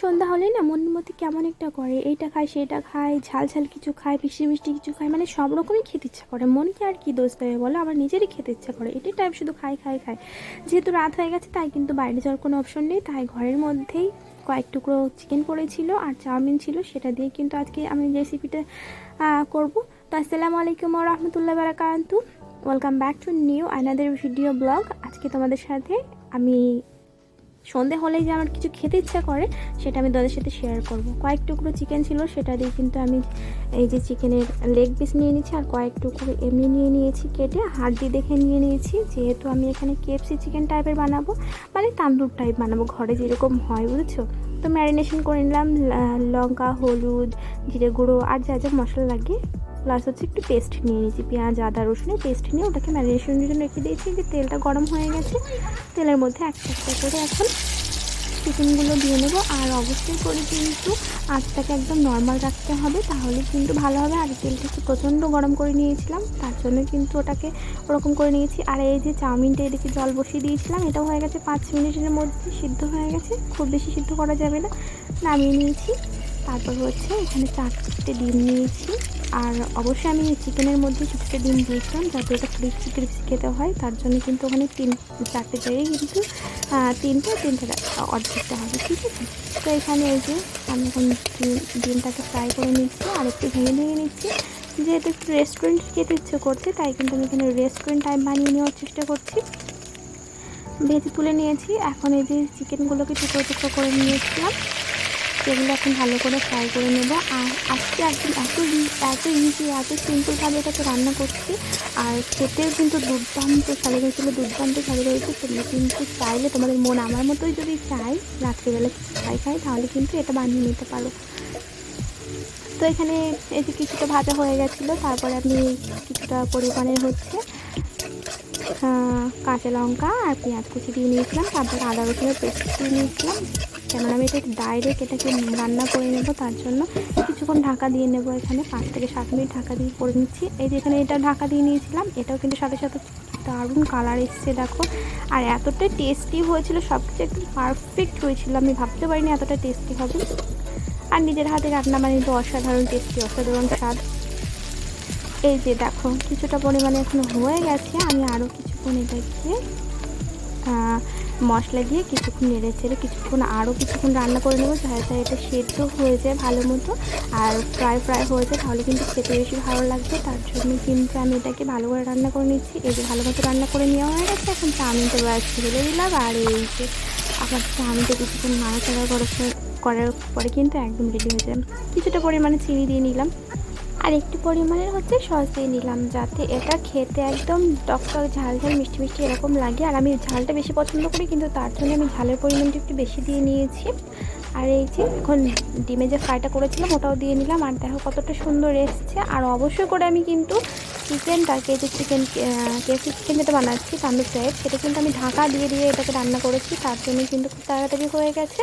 সন্ধ্যা হলেই না মনের মধ্যে কেমন একটা করে, এইটা খায় সেটা খায়, ঝাল ঝাল কিছু খায়, মিষ্টি মিষ্টি কিছু খায় মানে সব রকমই খেতে ইচ্ছা করে। মনকে আর কি দোষ দেবে বলো? আমার নিজেরই খেতে ইচ্ছা করে। এটাই টাইম শুধু খাই খাই খাই। যেহেতু রাত হয়ে গেছে, তাই কিন্তু বাইরে যাওয়ার কোনো অপশন নেই। তাই ঘরের মধ্যেই কয়েক টুকরো চিকেন পড়েছিল আর চাউমিন ছিল, সেটা দিয়ে কিন্তু আজকে আমি রেসিপিটা করব। তো আসসালামু আলাইকুম রহমতুল্লাহ বারাকান্তু ওয়েলকাম ব্যাক টু নিউ আনাদের ভিডিও ব্লগ আজকে তোমাদের সাথে আমি সন্ধে হলেই যে আমার কিছু খেতে ইচ্ছা করে, সেটা আমি তাদের সাথে শেয়ার করব। কয়েক টুকরো চিকেন ছিল, সেটা দিয়ে কিন্তু আমি এই যে চিকেনের লেগ পিস নিয়ে নিয়েছি, আর কয়েক টুকরো এমনি নিয়ে নিয়েছি কেটে হাড্ডি দেখে নিয়ে নিয়েছি। যেহেতু আমি এখানে কেএফসি চিকেন টাইপের বানাবো মানে তান্দুর টাইপ বানাবো, ঘরে যেরকম হয়, বুঝেছ? তো ম্যারিনেশন করে নিলাম লঙ্কা, হলুদ, জিরে গুঁড়ো, আর যা যা মশলা লাগে প্লাস হচ্ছে একটু পেস্ট নিয়ে নিয়েছি। পেঁয়াজ, আদা, রসুনের পেস্ট নিয়ে ওটাকে ম্যারিনেশনের জন্য রেখে দিয়েছি। যে তেলটা গরম হয়ে গেছে, তেলের মধ্যে একটা একটা করে এখন চিকেনগুলো দিয়ে নেব। আর অবশ্যই করে কিন্তু আঁচটাকে একদম নর্মাল রাখতে হবে, তাহলে কিন্তু ভালো হবে। আর তেলটা একটু প্রচণ্ড গরম করে নিয়েছিলাম, তার জন্য কিন্তু ওটাকে ওরকম করে নিয়েছি। আর এই যে চাউমিনটা এদিকে জল বসিয়ে দিয়েছিলাম, এটাও হয়ে গেছে পাঁচ মিনিটের মধ্যে সিদ্ধ হয়ে গেছে। খুব বেশি সিদ্ধ করা যাবে না, নামিয়ে নিয়েছি। তারপর হচ্ছে এখানে চারটে ডিম নিয়েছি। আর অবশ্যই আমি চিকেনের মধ্যে ছোটো ডিম দিয়েছিলাম যাতে এটা ক্রিপসি ক্রিপসি খেতে হয়। তার জন্য কিন্তু ওখানে তিন, চারটে জায়গায় কিন্তু তিনটে তিনটে অর্ধেকটা হবে, ঠিক আছে? তো এখানে এই যে আমি এখন ডিমটাকে ফ্রাই করে নিচ্ছি আর একটু ভেঙে ভেঙে নিচ্ছি। যেহেতু একটু রেস্টুরেন্ট খেতে ইচ্ছে করছে, তাই কিন্তু আমি এখানে রেস্টুরেন্ট টাইম বানিয়ে নেওয়ার চেষ্টা করছি। ভেজে তুলে নিয়েছি। এখন এই যে চিকেনগুলোকে টুকরো টুকরো করে নিয়েছিলাম। সেগুলো এখন ভালো করে ফ্রাই করে নেব। আর আজকে একদম এত এত ইজি এত সিম্পলভাবে এটাকে রান্না করছি। আর খেতেও কিন্তু দুর্দান্ত স্বাদ হয়েছিল দুর্দান্ত স্বাদ হয়েছে তোমরা কিন্তু চাইলে তোমাদের মন, আমার মতোই যদি চাই, রাত্রিবেলা খাই খাই, তাহলে কিন্তু এটা বানিয়ে নিতে পারো। তো এখানে এই যে কিছুটা ভাজা হয়ে গেছিল, তারপরে আমি কিছুটা পরিমাণে হচ্ছে কাঁচা লঙ্কা আর পেঁয়াজ কুচি দিয়ে নিয়েছিলাম। তারপর আদা রসুনের পেস্ট দিয়ে নিয়েছিলাম। কেননা আমি এটা ডাইরেক্ট এটাকে রান্না করে নেব, তার জন্য কিছুক্ষণ ঢাকা দিয়ে নেব এখানে। পাঁচ থেকে সাত মিনিট ঢাকা দিয়ে করে নিচ্ছি। এই যে এখানে এটা ঢাকা দিয়ে নিয়েছিলাম, এটাও কিন্তু সাথে সাথে দারুণ কালার এসছে, দেখো। আর এতটা টেস্টি হয়েছিল সব কিছু একদম পারফেক্ট হয়েছিল। আমি ভাবতে পারিনি এতটা টেস্টি হবে। আর নিজের হাতে রান্না মানে তো অসাধারণ টেস্টি অসাধারণ স্বাদ। এই যে দেখো, কিছুটা পরিমাণে এখন হয়ে গেছে। আমি আরও কিছুক্ষণ এটাকে মশলা দিয়ে কিছুক্ষণ নেড়ে চেড়ে কিছুক্ষণ আরও কিছুক্ষণ রান্না করে নেব, যাতে এটা সেদ্ধ হয়ে যায় ভালো মতো। আর ফ্রাই ফ্রাই হয়ে যায়, তাহলে কিন্তু খেতে বেশি ভালো লাগবে। তার জন্য কিন্তু আমি এটাকে ভালো করে রান্না করে নিচ্ছি। এই যে ভালো মতো রান্না করে নেওয়া হয়ে গেছে, এখন চাউমিনটা ব্যাস ছেড়ে দিলাম। আর এই যে আবার চাউমিনটা কিছুক্ষণ নাড়াচাড়া করার করার পরে কিন্তু একদম রেডি হয়ে যায়। কিছুটা পরিমাণে চিনি দিয়ে নিলাম। আর একটু পরিমাণের হচ্ছে সস দিয়ে নিলাম, যাতে এটা খেতে একদম টক টক ঝাল ঝাল, মিষ্টি মিষ্টি এরকম লাগে। আর আমি ঝালটা বেশি পছন্দ করি, কিন্তু তার জন্য আমি ঝালের পরিমাণটা একটু বেশি দিয়ে নিয়েছি। আর এই যে এখন ডিমে যে ফ্রাইটা করেছিলাম, ওটাও দিয়ে নিলাম। আর দেখো কতটা সুন্দর এসছে। আর অবশ্যই করে আমি কিন্তু চিকেনটাকে যে চিকেন কেসি চিকেন যেটা বানাচ্ছি তান্দুর সেটা কিন্তু আমি ঢাকা দিয়ে দিয়ে এটাকে রান্না করেছি। তার জন্য কিন্তু খুব তাড়াতাড়ি হয়ে গেছে।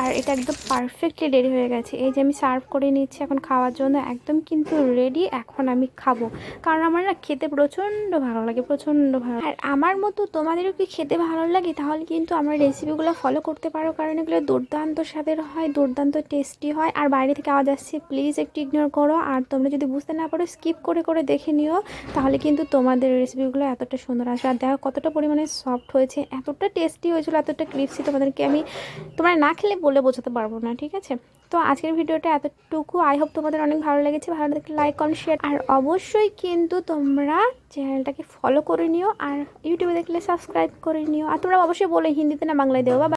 আর এটা একদম পারফেক্টলি রেডি হয়ে গেছে। এই যে আমি সার্ভ করে নিচ্ছি এখন খাওয়ার জন্য, একদম কিন্তু রেডি এখন আমি খাব। কারণ আমার না খেতে প্রচণ্ড ভালো লাগে, প্রচণ্ড ভালো আর আমার মতো তোমাদেরও কি খেতে ভালো লাগে? তাহলে কিন্তু আমার রেসিপিগুলো ফলো করতে পারো, কারণ এগুলো দুর্দান্ত স্বাদের হয়, দুর্দান্ত টেস্টি হয়। আর বাইরে থেকে আওয়াজ আসছে প্লিজ একটু ইগনোর করো। আর তোমরা যদি বুঝতে না পারো স্কিপ করে করে দেখে নিও। তাহলে কিন্তু তোমাদের রেসিপিগুলো এতটা সুন্দর আসবে। আর দেখো কতটা পরিমাণে সফট হয়েছে, এতটা টেস্টি হয়েছিল, এতটা ক্রিপসি তোমাদেরকে আমি তোমরা না খেলে বলে বোঝাতে পারব না, ঠিক আছে? তো আজকের ভিডিওটা এতটুকু। আই হোপ তোমাদের অনেক ভালো লেগেছে। ভালো লাগলে লাইক কমেন্ট শেয়ার আর অবশ্যই কিন্তু তোমরা চ্যানেলটাকে ফলো করে নিও। আর ইউটিউবে দেখলে সাবস্ক্রাইব করে নিও। আর তোমরা অবশ্যই বলে হিন্দিতে না বাংলায় দেবো বা